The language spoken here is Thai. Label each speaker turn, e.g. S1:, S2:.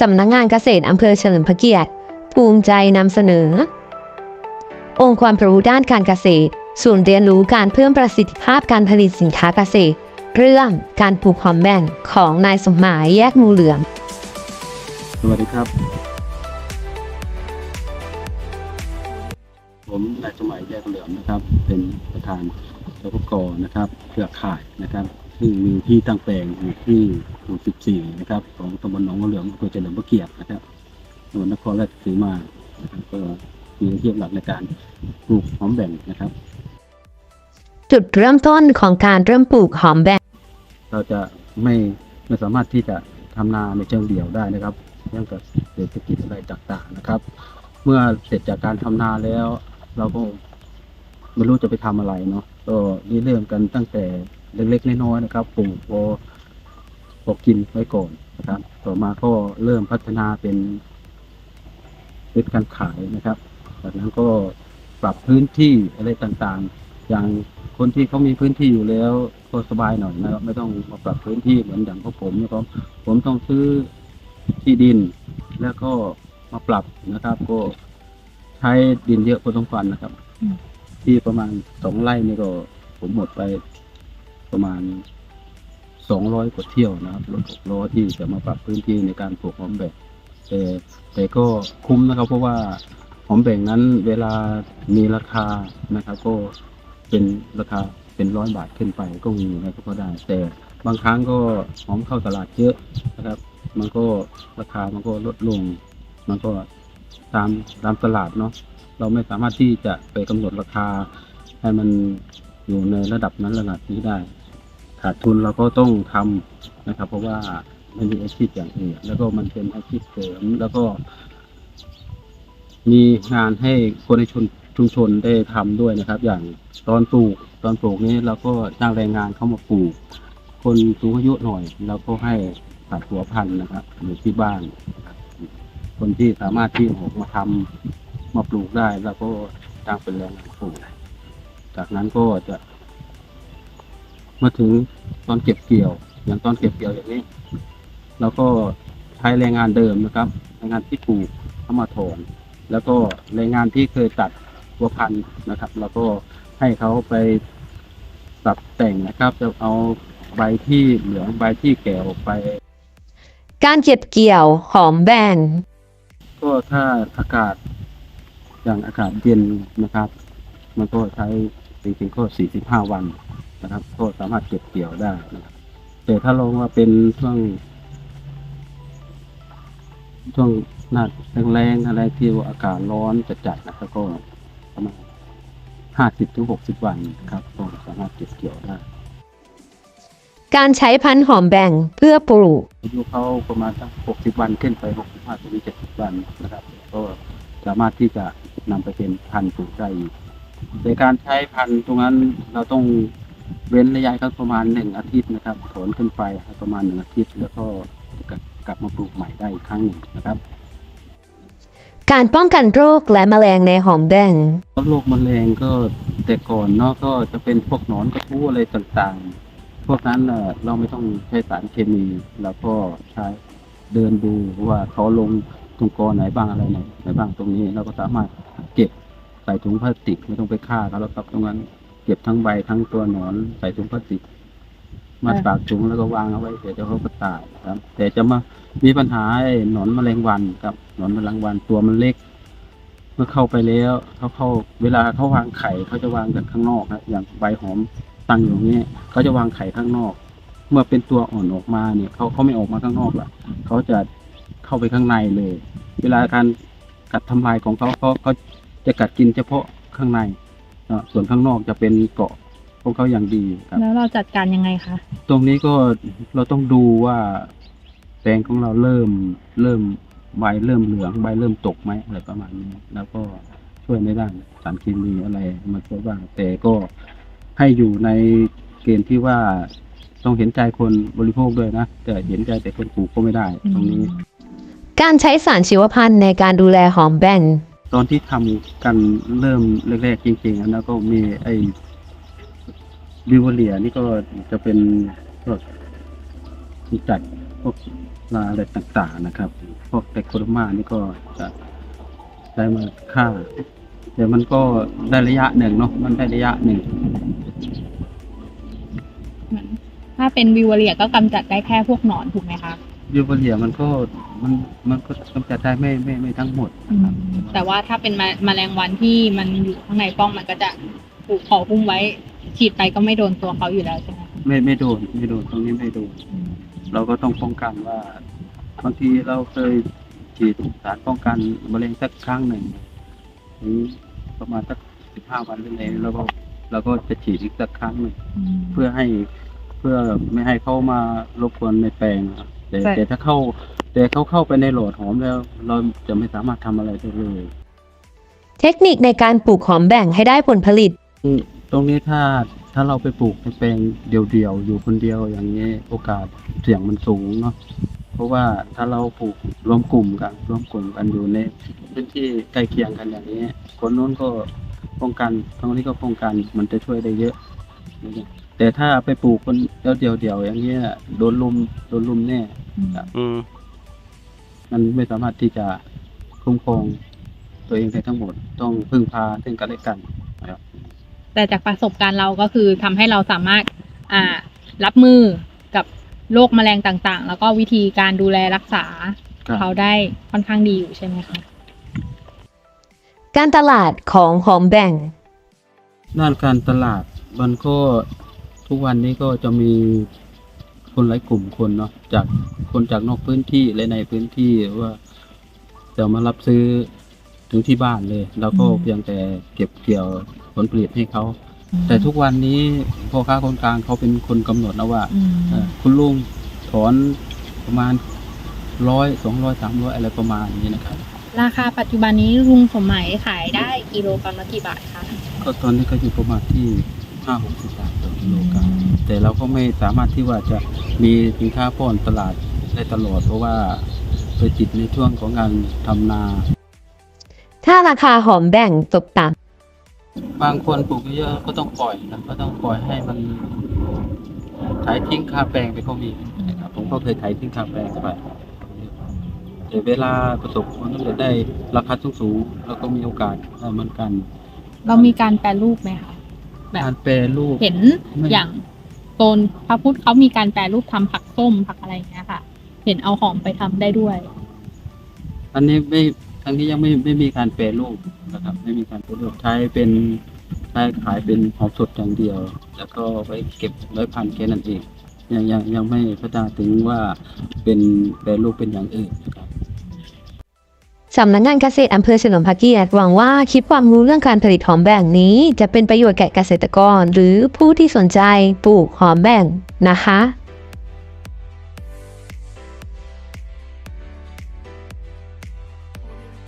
S1: สำนักงานเกษตรอำเภอเฉลิมพระเกียรติ ภูมิใจนำเสนอ องค์ความรู้ด้านการเกษตรศูนย์เรียนรู้การเพิ่มประสิทธิภาพการผลิตสินค้าเกษตร เรื่องการปลูกหอมแบ่งของนายสมหมายแยกงูเหลือม
S2: สวัสดีครับ ผมนายสมัยแยกเหลือมนะครับ เป็นประธานสปกนะครับ เครือข่ายนะครับ ซึ่งมีที่ตั้งแปลงอยู่ที่หมู่ 14 นะครับ ของตำบลหนองงูเหลือมอำเภอเฉลิมพระเกียรตินะครับจังหวัดนครราชสีมานะครับก็มีอาชีพหลักในการปลูกหอมแบ่งนะครับ
S1: จุดเริ่มต้นของการเริ่มปลูกหอมแบ่ง
S2: เราจะไม่ไม่สามารถที่จะทำนาในเชิงเดี่ยวได้นะครับเรื่องกับเศรษฐกิจอะไรต่างๆนะครับ เมื่อเสร็จจากการทำนาแล้ว เราก็ไม่รู้จะไปทำอะไรเนาะก็ริเริ่มกันตั้งแต่ เล็กๆน้อยๆนะครับปลูกพอพอกินไว้ก่อนนะครับ ต่อมาก็เริ่มพัฒนาเป็นเป็นการขายนะครับ จากนั้นก็ปรับพื้นที่อะไรต่างๆ อย่างคนที่เขามีพื้นที่อยู่แล้วก็สบายหน่อยนะครับไม่ต้องมาปรับพื้นที่เหมือนอย่างพวกผมนะครับผมต้องซื้อที่ดิน แล้วก็มาปรับนะครับ ก็ใช้ดินเยอะพอสมควรนะครับ
S1: อืม
S2: ที่ประมาณสองไร่นี่ก็ผมหมดไป ประมาณสองร้อยกว่าเที่ยวนะครับรถหกล้อที่จะมาปรับพื้นที่ในการปลูกหอมแบงแต่แต่ก็คุ้มนะครับ เพราะว่าหอมแบ่งนั้นเวลามีราคานะครับ ก็เป็นราคาเป็นร้อยบาทขึ้นไปก็มีนะครับก็ได้ แต่บางครั้งก็หอมเข้าตลาดเยอะนะครับ มันก็ราคามันก็ลดลง มันก็ตามตามตลาดเนาะเราไม่สามารถที่จะไปกำหนดราคาให้มันอยู่ในระดับนั้นระดับนี้ได้ ขาดทุนเราก็ต้องทำนะครับ เพราะว่ามันมีอาชีพอย่างอื่นแล้วก็มันเป็นอาชีพเสริมแล้วก็ มีงานให้คนในชุมชุมชนได้ทำด้วยนะครับ อย่างตอนปลูกตอนปลูกนี้เราก็จ้างแรงงานเข้ามาปลูก คนสูงอายุหน่อยเราก็ให้ตัดหัวพันธุ์นะครับอยู่ที่บ้าน คนที่สามารถที่ออกมาทำมาปลูกได้เราก็จ้างเป็นแรงงานปลูก จากนั้นก็จะ มาถึงตอนเก็บเกี่ยว อย่างตอนเก็บเกี่ยวอย่างนี้เราก็ใช้แรงงานเดิมนะครับแรงงานที่ปลูกเข้ามาถอนแล้วก็แรงงานที่เคยตัดหัวพันธุ์นะครับเราก็ให้เขาไปปรับแต่งนะครับ จะเอาใบที่เหลืองใบที่แก่ออกไป
S1: การเก็บเกี่ยวหอมแบ่ง
S2: ก็ถ้าอากาศอย่างอากาศเย็นนะครับ มันก็ใช้ จริงๆก็ 45 วันนะครับ ก็สามารถเก็บเกี่ยวได้นะครับแต่ถ้าลงว่าเป็นช่วง ช่วงหน้าแรงๆอะไรที่ว่าอากาศร้อนจัดๆนะครับก็ประมาณ50ถึง60วันนะครับก็สามารถเก็บเกี่ยวได้
S1: การใช้พันธุ์หอมแบ่งเพื่อปลูก
S2: อายุเขาประมาณสัก60วันขึ้นไป65ถึง70วันนะครับ ก็สามารถที่จะนำไปเป็นพันธุ์ปลูกได้อีก ในการใช้พันธุ์ตรงนั้นเราต้องเว้นระยะเขาประมาณหนึ่งอาทิตย์นะครับถอนขึ้นไปประมาณหนึ่งอาทิตย์แล้วก็กลับมาปลูกใหม่ได้อีกครั้งหนึ่งนะครับ
S1: การป้องกันโรคและแมลงในหอมแบ่ง
S2: โรคมะเร็งก็แต่ก่อนเนาะก็จะเป็นพวกหนอนกระทู้อะไรต่างๆ พวกนั้นเน่ะเราไม่ต้องใช้สารเคมีเราก็ใช้เดินดูว่าเขาลงตรงกอไหนบ้างอะไรไหนไหนบ้างตรงนี้เราก็สามารถเก็บ ใส่ถุงพลาสติกไม่ต้องไปฆ่าเขาแล้วครับตรงนั้น เก็บทั้งใบทั้งตัวหนอน ใส่ถุงพลาสติก มาปากถุงแล้วก็วางเอาไว้เดี๋ยวเขาก็ตายครับ แต่จะมามีปัญหาไอ้หนอนแมลงวันครับหนอนแมลงวันตัวมันเล็ก เมื่อเข้าไปแล้วเขาเข้าเวลาเขาวางไข่เขาจะวางจากข้างนอกครับอย่างใบหอมตั้งอยู่อย่างนี้เขาจะวางไข่ข้างนอก เมื่อเป็นตัวอ่อนออกมาเนี่ยเขาเขาไม่ออกมาข้างนอกหรอกเขาจะเข้าไปข้างในเลย เวลาการกัดทำลายของเขาเขาเขา จะกัดกินเฉพาะข้างในเนาะส่วนข้างนอกจะเป็นเกาะของเขาอย่างดีครับ
S3: แล้วเราจัดการยังไงคะ
S2: ตรงนี้ก็เราต้องดูว่าแปลงของเราเริ่มเริ่มใบเริ่มเหลืองใบเริ่มตกไหมอะไรประมาณนี้ แล้วก็ช่วยในด้านสารเคมีอะไรมาช่วยบ้างแต่ก็ให้อยู่ในเกณฑ์ที่ว่าต้องเห็นใจคนบริโภคด้วยนะแต่เห็นใจแต่คนปลูกก็ไม่ได้ตรงนี้
S1: การใช้สารชีวพันธุ์ในการดูแลหอมแบ่ง
S2: ตอนที่ทำกันเริ่มแรกๆจริงๆอันนั้นก็มีไอ้บิวเลียนี่ก็จะเป็นพวกจัดพวกลาอะไรต่างๆนะครับ พวกไตรโคโดมานี่ก็จะได้มาฆ่าเดี๋ยวมันก็ได้ระยะหนึ่งเนาะมันได้ระยะหนึ่ง
S3: ถ้าเป็นวิวเรียก็กำจัดได้แค่พวกหนอนถูกไหมคะ
S2: ยูโบเรียมันก็มันมันก็กำจัดได้ไม่ไม่ไม่ทั้งหมดนะครับ
S3: แต่ว่าถ้าเป็นมาแมลงวันที่มันอยู่ข้างในป้องมันก็จะถูกขอหุ้มไว้ ฉีดไปก็ไม่โดนตัวเขาอยู่แล้วใช่ไหมคะ
S2: ไม่ไม่โดนไม่โดนตรงนี้ไม่โดนเราก็ต้องป้องกันว่าบางทีเราเคยฉีดสารป้องกันมะเร็งสักครั้งหนึ่งถึงประมาณสักสิบห้าวันเป็นเองแล้วก็เราก็จะฉีดอีกสักครั้งหนึ่งเพื่อให้เพื่อไม่ให้เขามารบกวนในแปลงนะครับ แต่
S3: ใช่
S2: แต่ถ้าเข้า แต่เขาเข้าไปในโหลอดหอมแล้ว เราจะไม่สามารถทำอะไรได้เลย
S1: เทคนิคในการปลูกหอมแบ่งให้ได้ผลผลิต
S2: ตรงนี้ถ้าถ้าเราไปปลูกในแปลงเดียวๆ อยู่คนเดียวอย่างนี้โอกาสเสี่ยงมันสูงเนาะเพราะว่าถ้าเราปลูกรวมกลุ่มกันรวมกลุ่มกันอยู่ในพื้นที่ใกล้เคียงกันอย่างนี้คนโน้นก็ป้องกันตรงนี้ก็ป้องกันมันจะช่วยได้เยอะแต่ถ้าไปปลูกคนเดียวๆอย่างเงี้ยโดนลุมโดนลุมแน่
S4: อืม
S2: มันไม่สามารถที่จะคุ้มครองตัวเองได้ทั้งหมด ต้องพึ่งพาซึ่งกันและกันนะครับ
S3: แต่จากประสบการณ์เราก็คือทำให้เราสามารถอ่ารับมือกับโรคแมลงต่างๆ แล้วก็วิธีการดูแลรักษา
S2: ครับ
S3: เขาได้ค่อนข้างดีอยู่ใช่ไหมคะ
S1: การตลาดของหอมแบ่ง
S2: ด้านการตลาดมันก็ทุกวันนี้ก็จะมี คนหลายกลุ่มคนเนาะจากคนจากนอกพื้นที่และในพื้นที่ว่าจะมารับซื้อถึงที่บ้านเลย แล้วก็
S3: อืม
S2: เพียงแต่เก็บเกี่ยวผลผลิตให้เขา แต่ทุกวันนี้พ่อค้าคนกลางเขาเป็นคนกำหนดนะว่า
S3: อืม
S2: เอ่อคุณลุงถอนประมาณร้อยสองร้อยสามร้อยอะไรประมาณนี้นะครับ
S3: ราคาปัจจุบันนี้ลุงสมหมัยขายได้กิโลกรัมละกี่บาทคะ
S2: ก็ตอนนี้ก็อยู่ประมาณที่ ห้าหกสิบบาทต่อกิโลกรัมแต่เราก็ไม่สามารถที่ว่าจะมีสินค้าป้อนตลาดได้ตลอด เพราะว่าไปติดในช่วงของงานทำนา
S1: ถ้าราคาหอมแบ่งตกต่
S2: บางคนปลูกเยอะๆก็ต้องปล่อยนะก็ต้องปล่อยให้มันถ่ายทิ้งค่าแปลงไปก็มีนะครับผมก็เคยถ่ายทิ้งค่าแปลงไปแต่เวลาประสบผลสำเร็จได้ราคาสูงๆแล้วก็มีโอกาสได้เหมือนกัน
S3: เรามีการแปรรูปไหมคะ แบบ
S2: การแปรรูป
S3: เห็น
S2: ไม่
S3: อย่างโซนพระพุทธเขามีการแปรรูปทำผักส้มผักอะไรอย่างเงี้ยค่ะ เห็นเอาหอมไปทำได้ด้วย
S2: อันนี้ไม่ทางนี้ยังไม่ไม่มีการแปรรูปนะครับ ไม่มีการแปรรูปใช้เป็นใช้ขายเป็นหอมสดอย่างเดียว แล้วก็ไว้เก็บไว้พันแค่นั้นเองยังยังยังไม่พัฒนาถึงว่าเป็นแปรรูปเป็นอย่างอื่นนะครับำ
S1: สำนักงานเกษตรอำเภอเฉลิมพระเกียรติหวังว่าคลิปความรู้เรื่องการผลิตหอมแบ่งนี้ จะเป็นประโยชน์แก่เกษตรกร หรือผู้ที่สนใจปลูกหอมแบ่งนะคะ